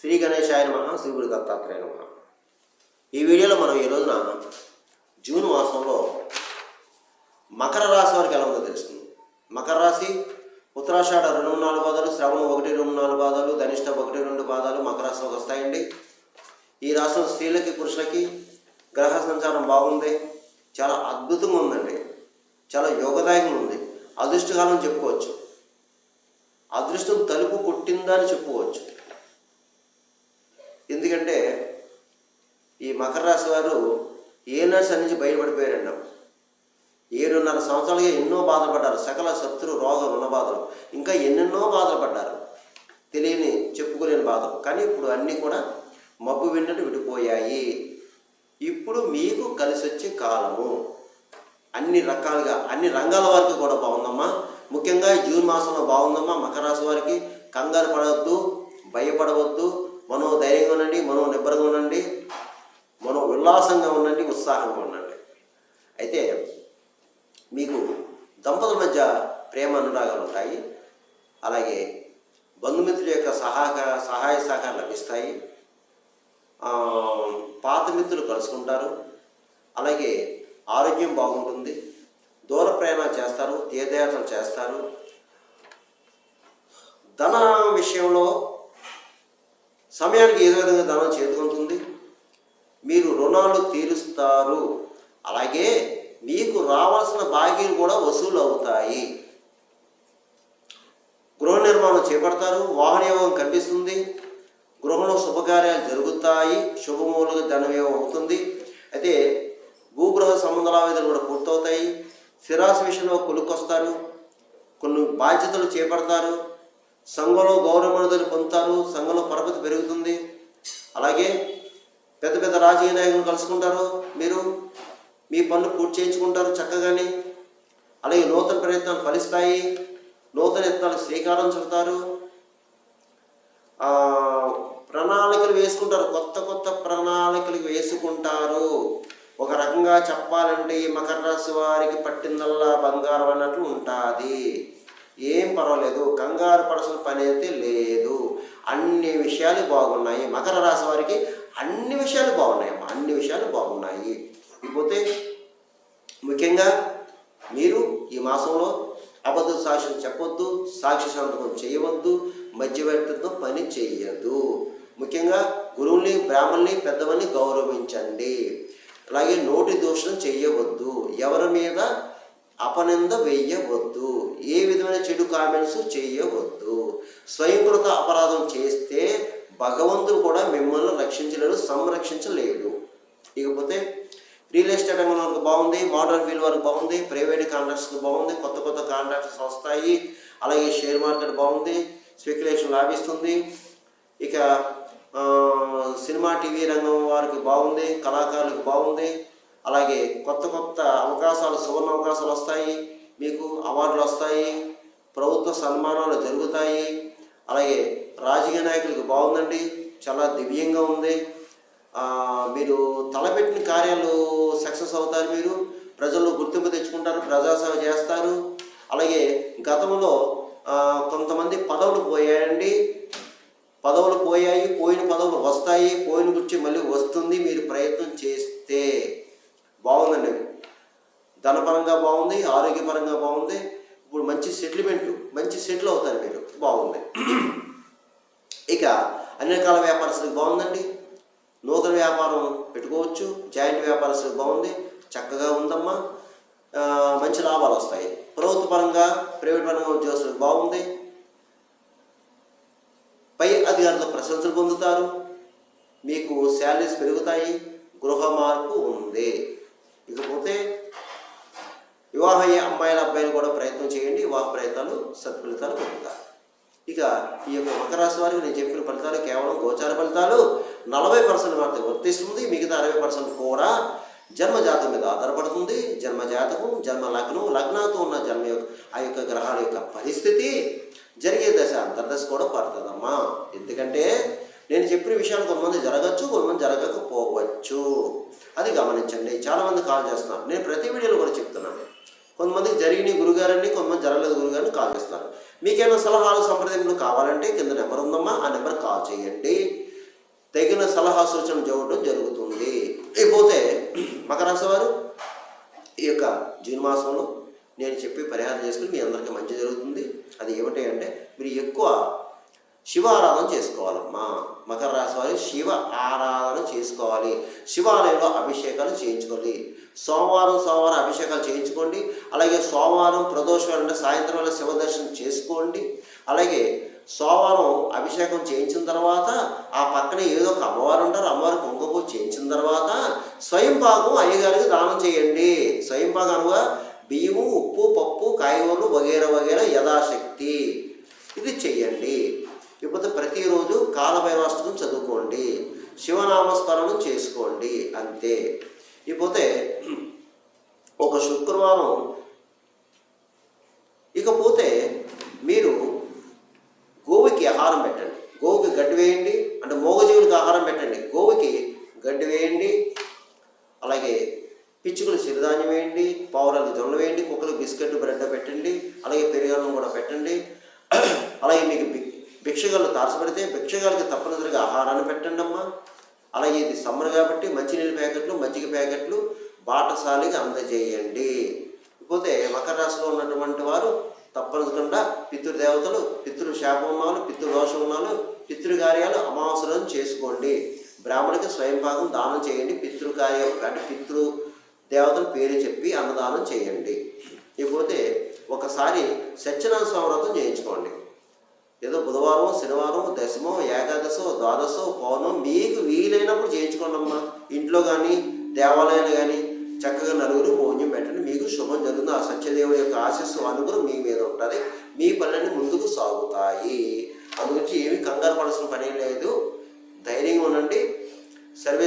శ్రీ గణేశాయ నమ శ్రీ గురు దత్తాత్రేయ నమ. ఈ వీడియోలో మనం ఈ రోజున జూన్ మాసంలో మకర రాశి వారికి ఎలా ఉందో తెలుస్తుంది. మకర రాశి ఉత్తరాషాఢ రెండు నాలుగు పాదాలు శ్రవణం ఒకటి రెండు నాలుగు పాదాలు ధనిష్ట ఒకటి రెండు పాదాలు మకర రాశిలోకి వస్తాయండి. ఈ రాశిలో స్త్రీలకి పురుషులకి గ్రహ సంచారం బాగుంది. చాలా అద్భుతంగా ఉందండి. చాలా యోగదాయకంగా ఉంది. అదృష్టకాలం చెప్పుకోవచ్చు. అదృష్టం తలుపు కొట్టిందని చెప్పుకోవచ్చు. ఎందుకంటే ఈ మకర రాశి వారు ఏ నర్స్ నుంచి బయటపడిపోయారండి ఏడున్నర సంవత్సరాలుగా ఎన్నో బాధలు పడ్డారు. సకల శత్రు రోగ రుణ బాధలు ఇంకా ఎన్నెన్నో బాధలు పడ్డారు. తెలియని చెప్పుకోలేని బాధలు. కానీ ఇప్పుడు అన్నీ కూడా మబ్బు వెంటనే విడిపోయాయి. ఇప్పుడు మీకు కలిసి వచ్చే కాలము. అన్ని రకాలుగా అన్ని రంగాల వారికి కూడా బాగుందమ్మా. ముఖ్యంగా జూన్ మాసంలో బాగుందమ్మా. మకర రాశి వారికి కంగారు పడవద్దు భయపడవద్దు. మనం ధైర్యంగా ఉండండి మనో నిబ్బరంగా ఉండండి మనో ఉల్లాసంగా ఉండండి ఉత్సాహంగా ఉండండి. అయితే మీకు దంపతుల మధ్య ప్రేమ అనురాగాలు ఉంటాయి. అలాగే బంధుమిత్రుల యొక్క సహాయ సహాయ సహకారం లభిస్తాయి. పాత మిత్రులు కలుసుకుంటారు. అలాగే ఆరోగ్యం బాగుంటుంది. దూర ప్రయాణాలు చేస్తారు తీర్థయాత్రలు చేస్తారు. ధన విషయంలో సమయానికి ఏదో విధంగా ధనం చేతుకుంటుంది మీరు రుణాలు తీరుస్తారు. అలాగే మీకు రావాల్సిన బాకీలు కూడా వసూలు అవుతాయి గృహ నిర్మాణం చేపడతారు. వాహనయోగం కనిపిస్తుంది. గృహంలో శుభకార్యాలు జరుగుతాయి. శుభమూలుగా ధనవ్యయం అవుతుంది. అయితే భూగృహ సంబంధాలు కూడా పూర్తవుతాయి. స్థిరాశి విషయంలో కొలుక్కొస్తారు కొన్ని బాధ్యతలు చేపడతారు. సంఘంలో గౌరవమనుదలు పొందుతారు సంఘంలో పరపతి పెరుగుతుంది. అలాగే పెద్ద పెద్ద రాజకీయ నాయకులు కలుసుకుంటారు. మీరు మీ పనులు పూర్తి చేయించుకుంటారు చక్కగానే. అలాగే నూతన ప్రయత్నాలు ఫలిస్తాయి. నూతన యత్నాలకు శ్రీకారం చుడతారు. ప్రణాళికలు వేసుకుంటారు. కొత్త కొత్త ప్రణాళికలు వేసుకుంటారు. ఒక రకంగా చెప్పాలంటే ఈ మకర రాశి వారికి పట్టిందల్లా బంగారం అన్నట్లు ఉంటుంది. ఏం పర్వాలేదు కంగారు పడసిన పని అయితే లేదు. అన్ని విషయాలు బాగున్నాయి. మకర రాశి వారికి అన్ని విషయాలు బాగున్నాయి అన్ని విషయాలు బాగున్నాయి. ఇకపోతే ముఖ్యంగా మీరు ఈ మాసంలో అబద్ధ సాక్ష్యం చెప్పొద్దు సాక్షి సంతకం చేయవద్దు మధ్యవర్తితో పని చేయదు. ముఖ్యంగా గురువుల్ని బ్రాహ్మణ్ణి పెద్దవల్ని గౌరవించండి. అలాగే నోటి దోషం చేయవద్దు. ఎవరి మీద అపనింద వేయవద్దు. ఏ విధమైన చెడు కామెంట్స్ చేయవద్దు. స్వయంకృత అపరాధం చేస్తే భగవంతుడు కూడా మిమ్మల్ని రక్షించలేడు సంరక్షించలేడు. ఇకపోతే రియల్ ఎస్టేట్ రంగం వరకు బాగుంది మోడర్న్ ఫీల్డ్ వరకు బాగుంది ప్రైవేట్ కాంట్రాక్ట్స్ బాగుంది కొత్త కొత్త కాంట్రాక్ట్స్ వస్తాయి అలాగే షేర్ మార్కెట్ బాగుంది స్పెక్యులేషన్ లాభిస్తుంది. ఇక సినిమా టీవీ రంగం వారికి బాగుంది కళాకారులకు బాగుంది. అలాగే కొత్త కొత్త అవకాశాలు సువర్ణ అవకాశాలు వస్తాయి మీకు అవార్డులు వస్తాయి ప్రభుత్వ సన్మానాలు జరుగుతాయి. అలాగే రాజకీయ నాయకులకు బాగుందండి చాలా దివ్యంగా ఉంది. మీరు తలపెట్టిన కార్యాలు సక్సెస్ అవుతారు మీరు ప్రజల్లో గుర్తింపు తెచ్చుకుంటారు ప్రజాసేవ చేస్తారు. అలాగే గతంలో కొంతమంది పదవులు పోయాయండి. పదవులు పోయాయి పోయిన పదవులు వస్తాయి పోయిన గురించి మళ్ళీ వస్తుంది మీరు ప్రయత్నం చేస్తే. బాగుందండి. ధనపరంగా బాగుంది ఆరోగ్యపరంగా బాగుంది. ఇప్పుడు మంచి సెటిల్మెంట్ మంచి సెటిల్ అవుతారు మీరు. బాగుంది. ఇక అన్ని రకాల వ్యాపారస్తులకు బాగుందండి. నూతన వ్యాపారం పెట్టుకోవచ్చు. జాయింట్ వ్యాపారస్తులకు బాగుంది. చక్కగా ఉందమ్మా. మంచి లాభాలు వస్తాయి. ప్రభుత్వ పరంగా ప్రైవేట్ పరంగా ఉద్యోగస్తులకు బాగుంది. పై అధికారులు ప్రశంసలు పొందుతారు. మీకు శాలరీస్ పెరుగుతాయి. గృహ మార్పు ఉంది. ఇకపోతే వివాహ అయ్యే అమ్మాయిల అబ్బాయిలు కూడా ప్రయత్నం చేయండి. వివాహ ప్రయత్నాలు సత్ఫలితాలు పొందుతారు. ఇక ఈ యొక్క మకరాశి వారికి నేను చెప్పిన ఫలితాలు కేవలం గోచార ఫలితాలు. నలభై పర్సెంట్ మాత్రమే వర్తిస్తుంది. మిగతా అరవై పర్సెంట్ కూడా జన్మజాతం మీద ఆధారపడుతుంది. జన్మజాతకం జన్మ లగ్నం లగ్నంతో ఉన్న జన్మ యొక్క ఆ యొక్క గ్రహాల యొక్క పరిస్థితి జరిగే దశ అంతర్దశ కూడా పడుతుందమ్మా. ఎందుకంటే నేను చెప్పిన విషయాలు కొంతమంది జరగచ్చు కొంతమంది జరగకపోవచ్చు. అది గమనించండి. చాలామంది కాల్ చేస్తున్నారు. నేను ప్రతి వీడియోలో కూడా చెప్తున్నాను. కొంతమందికి జరిగిన గురుగారని కొంతమంది జరగలేదు గురుగారిని కాల్ చేస్తున్నారు. మీకేమైనా సలహాలు సంప్రదింపులు కావాలంటే కింద నెంబర్ ఉందమ్మా. ఆ నెంబర్ కాల్ చేయండి. తగిన సలహా సూచన చూడడం జరుగుతుంది. ఇకపోతే మకరాశి వారు ఈ యొక్క జూన్ మాసంలో నేను చెప్పి పరిహారం చేసుకుని మీ అందరికీ మంచి జరుగుతుంది. అది ఏమిటి అంటే మీరు ఎక్కువ శివ ఆరాధన చేసుకోవాలమ్మా. మకర రాశి శివ ఆరాధన చేసుకోవాలి. శివాలయంలో అభిషేకాలు చేయించుకోవాలి సోమవారం సోమవారం అభిషేకాలు చేయించుకోండి. అలాగే సోమవారం ప్రదోషం అంటే సాయంత్రం వల్ల శివ దర్శనం చేసుకోండి. అలాగే సోమవారం అభిషేకం చేయించిన తర్వాత ఆ పక్కన ఏదో ఒక అమ్మవారు ఉంటారు. అమ్మవారు కుంకుమ చేయించిన తర్వాత స్వయంపాకం అయ్యగారికి దానం చేయండి. స్వయం అనగా బియ్యము ఉప్పు పప్పు కాయగూరలు వగేర వగేర యథాశక్తి. ఇది చెయ్యండి. ఇకపోతే ప్రతిరోజు కాలభైరవాష్టకం చదువుకోండి శివనామస్మరణం చేసుకోండి అంతే. ఇకపోతే ఒక శుక్రవారం ఇకపోతే మీరు గోవుకి ఆహారం పెట్టండి. గోవుకి గడ్డి వేయండి అంటే మోగజీవులకు ఆహారం పెట్టండి. గోవుకి గడ్డి వేయండి అలాగే పిచ్చుకలు సిరిధాన్యం వేయండి పావురాలకు జొన్న వేయండి కుక్కలు బిస్కెట్ బ్రెడ్ పెట్టండి అలాగే పెరుగన్నం కూడా పెట్టండి. అలాగే మీకు భిక్షగాళ్ళు తారసపడితే భిక్షగాళ్ళకి తప్పనిసరిగా ఆహారాన్ని పెట్టండి అమ్మా. అలాగే ఇది సమ్మర్ కాబట్టి మంచినీళ్ళ ప్యాకెట్లు మజ్జిగ ప్యాకెట్లు బాటసాలికి అందజేయండి. ఇకపోతే మకర రాశిలో ఉన్నటువంటి వారు తప్పనిసరిగా పితృదేవతలు పితృ శాపం ఉన్నాలు పితృ ఉన్నాలు పితృకార్యాలు అమావాస్యలను చేసుకోండి. బ్రాహ్మణికి స్వయం భాగం దానం చేయండి. పితృకార్యం అంటే పితృ దేవతల పేరు చెప్పి అన్నదానం చేయండి. ఇకపోతే ఒకసారి సత్యనారాయణ స్వామి వ్రతం చేయించుకోండి. ఏదో బుధవారం శనివారం దశమో ఏకాదశో ద్వాదశో పౌర్ణం మీకు వీలైనప్పుడు చేయించుకోండి అమ్మా ఇంట్లో కానీ దేవాలయాలు కానీ చక్కగా నలుగురు భోజనం పెట్టండి. మీకు శుభం జరుగుతుంది. ఆ సత్యదేవుడి యొక్క ఆశస్సు అనుగురు మీ మీద ఉంటుంది. మీ పనులన్నీ ముందుకు సాగుతాయి. అందుగురించి ఏమి కంగారు పడాల్సిన పని లేదు. ధైర్యంగా ఉండండి. సర్వే